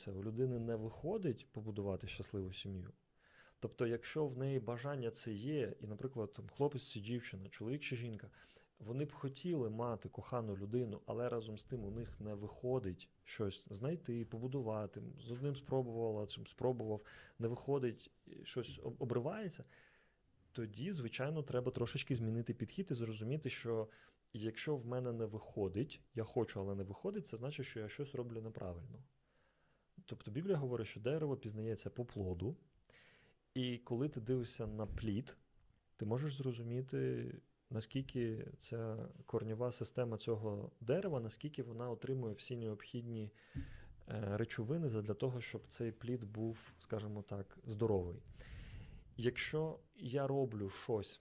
Це у людини не виходить побудувати щасливу сім'ю. Тобто, якщо в неї бажання це є, і, наприклад, там, хлопець чи дівчина, чоловік чи жінка, вони б хотіли мати кохану людину, але разом з тим у них не виходить щось знайти, побудувати. З одним спробувала, чим спробував, не виходить, щось обривається. Тоді, звичайно, треба трошечки змінити підхід і зрозуміти, що якщо в мене не виходить, я хочу, але не виходить, це значить, що я щось роблю неправильно. Тобто Біблія говорить, що дерево пізнається по плоду, і коли ти дивишся на плід, ти можеш зрозуміти, наскільки ця корнєва система цього дерева, наскільки вона отримує всі необхідні е, речовини для того, щоб цей плід був, скажімо так, здоровий. Якщо я роблю щось,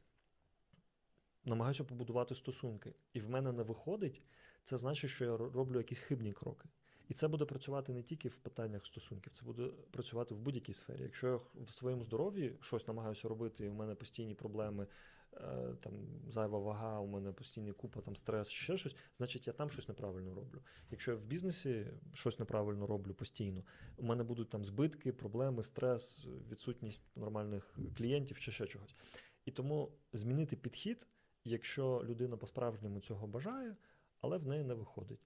намагаюся побудувати стосунки, і в мене не виходить, це значить, що я роблю якісь хибні кроки. І це буде працювати не тільки в питаннях стосунків, це буде працювати в будь-якій сфері. Якщо я в своєму здоров'ї щось намагаюся робити, і в мене постійні проблеми, е, там зайва вага, у мене постійні купа, там стрес, ще щось, значить я там щось неправильно роблю. Якщо я в бізнесі щось неправильно роблю постійно, у мене будуть там збитки, проблеми, стрес, відсутність нормальних клієнтів чи ще чогось. І тому змінити підхід, якщо людина по-справжньому цього бажає, але в неї не виходить.